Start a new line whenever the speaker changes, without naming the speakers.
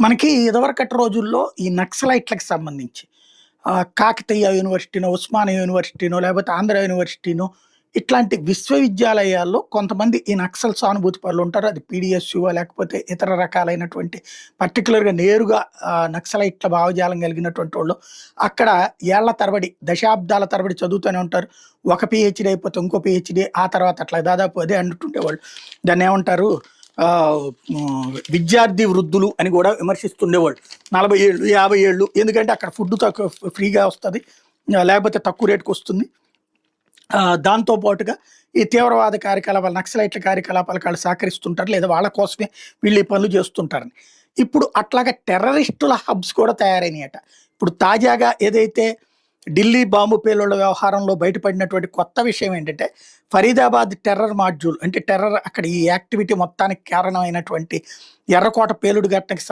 మనకి ఇదివరకటి రోజుల్లో ఈ నక్సలైట్లకు సంబంధించి కాకతీయ యూనివర్సిటీనో ఉస్మానియా యూనివర్సిటీనో లేకపోతే ఆంధ్ర యూనివర్సిటీనో ఇట్లాంటి విశ్వవిద్యాలయాల్లో కొంతమంది ఈ నక్సల్ సానుభూతి పనులు ఉంటారు. అది పీడిఎస్యు లేకపోతే ఇతర రకాలైనటువంటి పర్టికులర్గా నేరుగా నక్సలైట్ల భావజాలం కలిగినటువంటి వాళ్ళు అక్కడ ఏళ్ళ తరబడి దశాబ్దాల తరబడి చదువుతూనే ఉంటారు. ఒక పిహెచ్డి అయిపోతే ఇంకో పిహెచ్డీ ఆ తర్వాత అట్లా దాదాపు అదే అంటుండేవాళ్ళు. దాన్ని ఏమంటారు? విద్యార్థి వృద్ధులు అని కూడా విమర్శిస్తుండేవాళ్ళు. నలభై ఏళ్ళు యాభై ఏళ్ళు. ఎందుకంటే అక్కడ ఫుడ్ తక్కువ ఫ్రీగా వస్తుంది. లేకపోతే తక్కువ రేటుకి వస్తుంది. దాంతోపాటుగా దాంతో పాటుగా ఈ తీవ్రవాద కార్యకలాపాలు నక్సలైట్ల కార్యకలాపాలకు వాళ్ళు సహకరిస్తుంటారు లేదా వాళ్ళ కోసమే వీళ్ళు ఈ పనులు చేస్తుంటారని. ఇప్పుడు అట్లాగా టెర్రరిస్టుల హబ్స్ కూడా తయారైనాయట. ఇప్పుడు తాజాగా ఏదైతే ఢిల్లీ బాంబు పేలుళ్ళ వ్యవహారంలో బయటపడినటువంటి కొత్త విషయం ఏంటంటే ఫరీదాబాద్ టెర్రర్ మాడ్యూల్ అంటే టెర్రర్ అక్కడ ఈ యాక్టివిటీ మొత్తానికి కారణమైనటువంటి ఎర్రకోట పేలుడు ఘటనకి